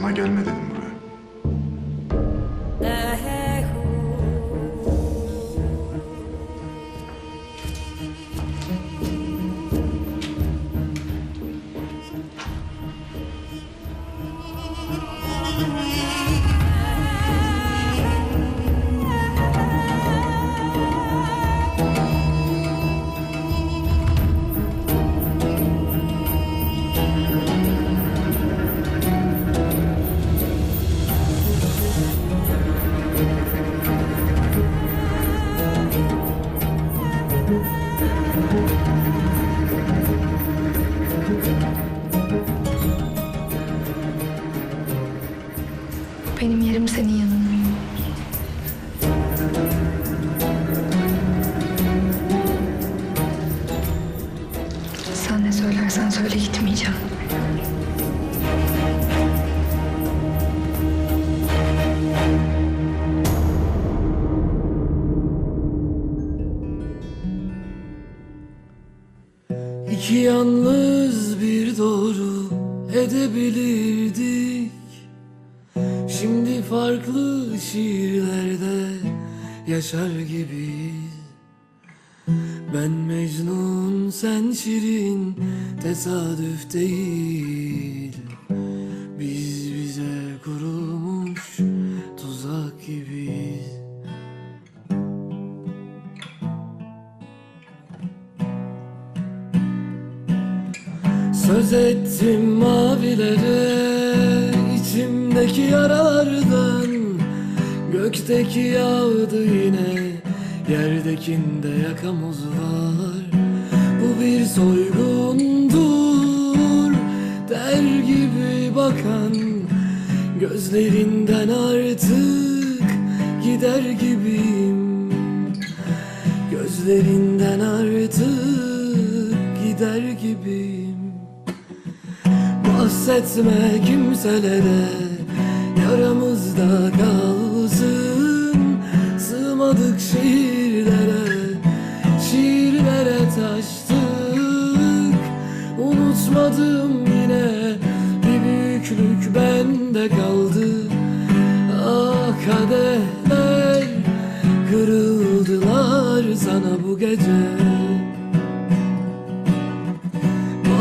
Sana gelme dedim buraya. Benim yerim senin yanında. Sen ne söylersen söyle gitmeyeceğim. İki yalnız bir doğru edebilirdik Şimdi farklı şiirlerde yaşar gibiyiz. Ben Mecnun sen Şirin tesadüf değil. Biz bize kurulmuş tuzak gibiyiz. Söz ettim mavilere içimdeki yaralardan Gökteki yağdı yine. Yerdekinde yakamoz var. Bu bir soygundur Der gibi bakan. Gözlerinden artık Gider gibiyim. Gözlerinden artık gider gibiyim Bahsetme kimselere. Yaramızda kalsın Sığmadık şiirlere. Şiirlere taştık Unutmadım yine. Bir büyüklük bende kaldı. Ah kadehler Kırıldılar sana bu gece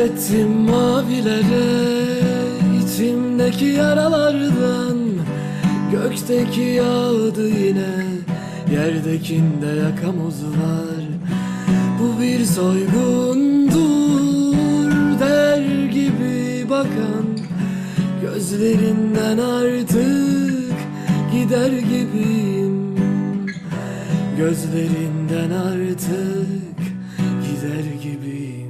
ettim mavilere içimdeki yaralardan. Gökteki yağdı yine Yerdekinde yakamoz var Bu bir soygundur Der gibi bakan. Gözlerinden artık Gider gibiyim. Gözlerinden artık Gider gibiyim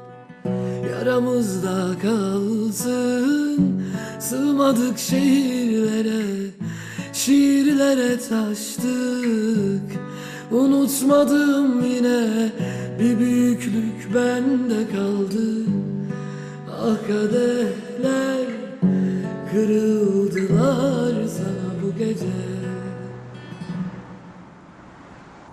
Yaramızda kalsın. Sığmadık şehirlere Şiirlere taştık. Unutmadım yine Bir büyüklük bende kaldı. Ah kadehler Kırıldılar sana bu gece